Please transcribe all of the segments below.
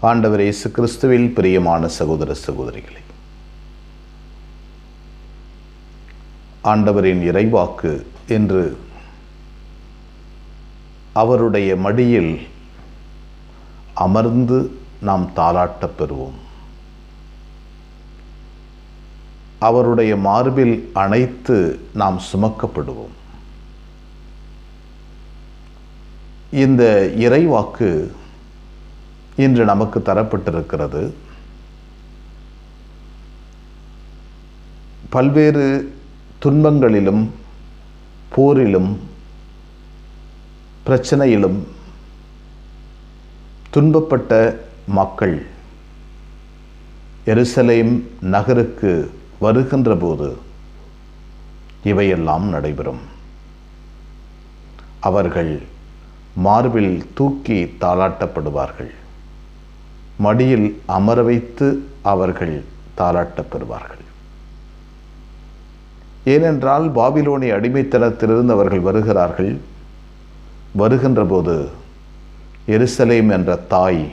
ஆண்டவர் இயேசு கிறிஸ்துவில் பிரியமான சகோதர சகோதரிகளே ஆண்டவரின் இறைவாக்கு என்று அவருடைய மடியில் அமர்ந்து நாம் தாளாட்டப் பெறுவோம். அவருடைய மார்பில் அணைத்து நாம் சுமக்கப்படுவோம். இந்த இறைவாக்கு இன்று நமக்கு தரப்பட்டிருக்கிறது. பல்வேறு துன்பங்களிலும் போரிலும் பிரச்சனையிலும் துன்பப்பட்ட மக்கள் எருசலேம் நகருக்கு வருகின்ற போது இவையெல்லாம் நடைபெறும். அவர்கள் மார்பில் தூக்கி தாளாட்டப்படுவார்கள். மடியில் அமர வைத்து அவர்கள் தாளாட்டப் பெறுவார்கள். ஏனென்றால் பாபிலோனிய அடிமைத்தனத்திலிருந்து அவர்கள் வருகிறார்கள். வருகின்ற போது எருசலேம் என்ற தாய்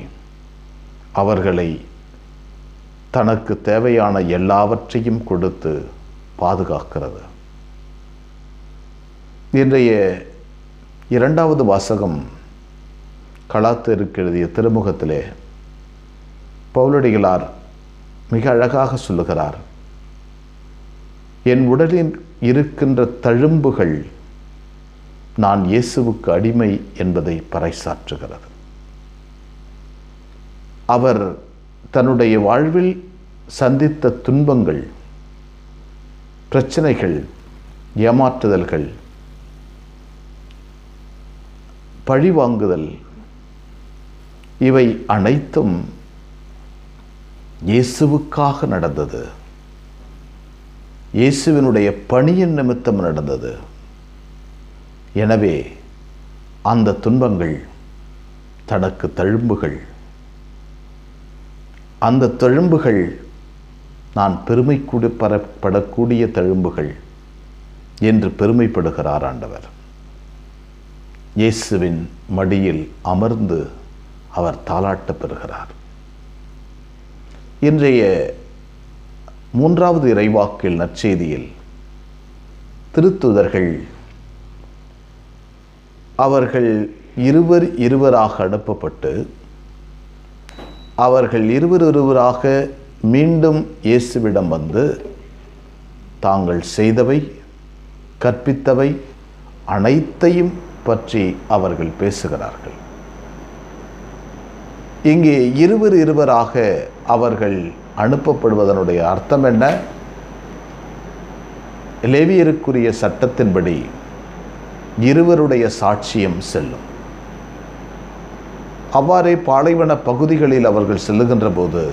அவர்களை தனக்கு தேவையான எல்லாவற்றையும் கொடுத்து பாதுகாக்கிறது. இன்றைய இரண்டாவது வாசகம் கலாத்திற்கு எழுதிய திருமுகத்திலே பவுலடிகளார் மிக அழகாக சொல்லுகிறார் என் உடலில் இருக்கின்ற தழும்புகள் நான் இயேசுவுக்கு அடிமை என்பதை பறைசாற்றுகிறது. அவர் தன்னுடைய வாழ்வில் சந்தித்த துன்பங்கள் பிரச்சனைகள் ஏமாற்றுதல்கள் பழிவாங்குதல் இவை அனைத்தும் இயேசுவுக்காக நடந்தது. இயேசுவினுடைய பணியின் நிமித்தம் நடந்தது. எனவே அந்த துன்பங்கள் தனக்கு தழும்புகள். அந்த தழும்புகள் நான் பெருமை கூட படக்கூடிய தழும்புகள் என்று பெருமைப்படுகிறார் ஆண்டவர். இயேசுவின் மடியில் அமர்ந்து அவர் தாளாட்ட பெறுகிறார். இன்றைய மூன்றாவது இறைவாக்கில் நற்செய்தியில் திருத்துதர்கள். அவர்கள் இருவர் இருவராக அனுப்பப்பட்டு அவர்கள் இருவர் இருவராக மீண்டும் இயேசுவிடம் வந்து தாங்கள் செய்தவை கற்பித்தவை அனைத்தையும் பற்றி அவர்கள் பேசுகிறார்கள். இங்கே இருவர் இருவராக அவர்கள் அனுப்பப்படுவதனுடைய அர்த்தம் என்ன? லேவியருக்குரிய சட்டத்தின்படி இருவருடைய சாட்சியம் செல்லும். அவ்வாறே பாலைவன பகுதிகளில் அவர்கள் செல்லுகின்ற போது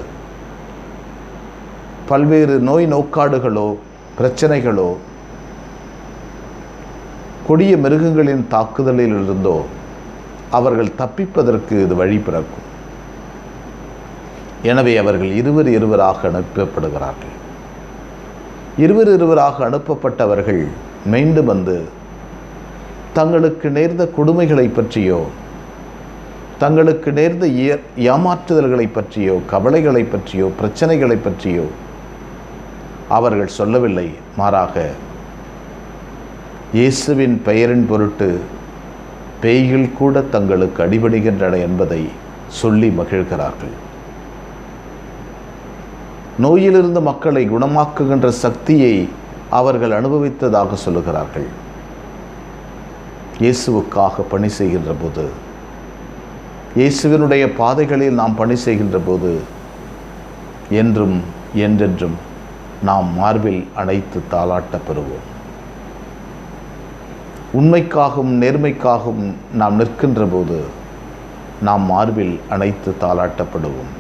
பல்வேறு நோய் நோக்காடுகளோ பிரச்சனைகளோ கொடிய மிருகங்களின் தாக்குதலில் இருந்தோ அவர்கள் தப்பிப்பதற்கு இது வழி பிறக்கும். எனவே அவர்கள் இருவர் இருவராக அனுப்பப்படுகிறார்கள். இருவர் இருவராக அனுப்பப்பட்டவர்கள் மீண்டும் வந்து தங்களுக்கு நேர்ந்த கொடுமைகளை பற்றியோ தங்களுக்கு நேர்ந்த ஏமாற்றுதல்களை பற்றியோ கவலைகளை பற்றியோ பிரச்சனைகளை பற்றியோ அவர்கள் சொல்லவில்லை. மாறாக இயேசுவின் பெயரின் பொருட்டு பேய்கள் கூட தங்களுக்கு அடிபடுகின்றன என்பதை சொல்லி மகிழ்கிறார்கள். நோயிலிருந்து மக்களை குணமாக்குகின்ற சக்தியை அவர்கள் அனுபவித்ததாக சொல்லுகிறார்கள். இயேசுவுக்காக பணி செய்கின்ற போது இயேசுவினுடைய பாதைகளில் நாம் பணி செய்கின்ற போது என்றும் என்றென்றும் நாம் மார்பில் அணைத்து தாளாட்ட பெறுவோம் உண்மைக்காகவும் நேர்மைக்காகவும் நாம் நிற்கின்ற போது நாம் மார்பில் அணைத்து தாளாட்டப்படுவோம்.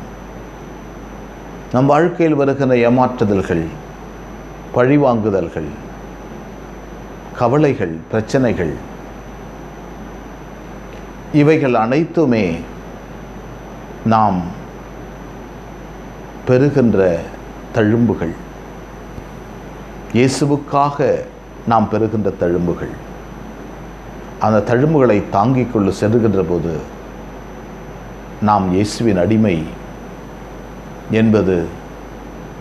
நம் வாழ்க்கையில் வருகிற ஏமாற்றுதல்கள் பழிவாங்குதல்கள் கவலைகள் பிரச்சனைகள் இவைகள் அனைத்துமே நாம் பெறுகின்ற தழும்புகள். இயேசுவுக்காக நாம் பெறுகின்ற தழும்புகள். அந்த தழும்புகளை தாங்கிக் கொண்டு செல்கின்ற போது நாம் இயேசுவின் அடிமை என்பது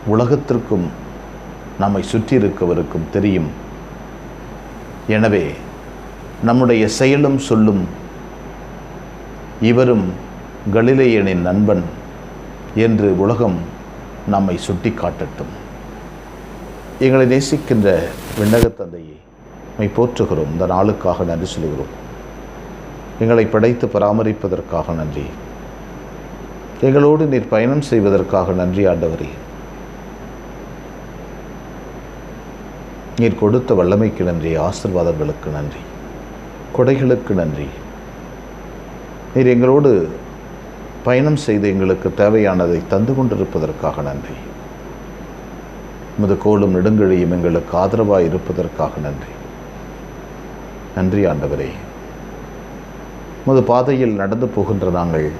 உலகத்திற்கும் நம்மை சுற்றியிருக்கவருக்கும் தெரியும். எனவே நம்முடைய செயலும் சொல்லும் இவரும் கலிலேயனின் நண்பன் என்று உலகம் நம்மை சுட்டி காட்டட்டும் எங்களை நேசிக்கின்ற விண்ணகத் தந்தையை மை போற்றுகிறோம். இந்த நாளுக்காக நன்றி சொல்கிறோம். எங்களை படைத்து பராமரிப்பதற்காக நன்றி. எங்களோடு நீர் பயணம் செய்வதற்காக நன்றி ஆண்டவரே. நீர் கொடுத்த வல்லமைக்கு நன்றி ஆசிர்வாதங்களுக்கு நன்றி கொடைகளுக்கு நன்றி. நீர் எங்களோடு பயணம் செய்து எங்களுக்கு தேவையானதை தந்து கொண்டிருப்பதற்காக நன்றி. முது கோலும் நெடுங்கழியும் எங்களுக்கு ஆதரவாக இருப்பதற்காக நன்றி. நன்றி ஆண்டவரே. முது பாதையில் நடந்து போகின்ற நாங்கள்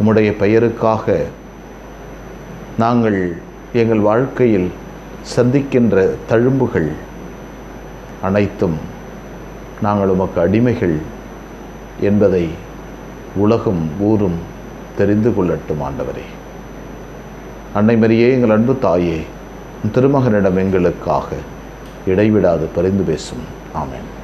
உம்முடைய பெயருக்காக நாங்கள் எங்கள் வாழ்க்கையில் சந்திக்கின்ற தழும்புகள் அனைத்தும் நாங்கள் உமக்கு அடிமைகள் என்பதை உலகம் ஊரும் தெரிந்து கொள்ளட்டும் ஆண்டவரே. அன்னை மரியே எங்கள் அன்பு தாயே திருமகனிடம் எங்களுக்காக இடைவிடாது பரிந்து பேசும். ஆமேன்.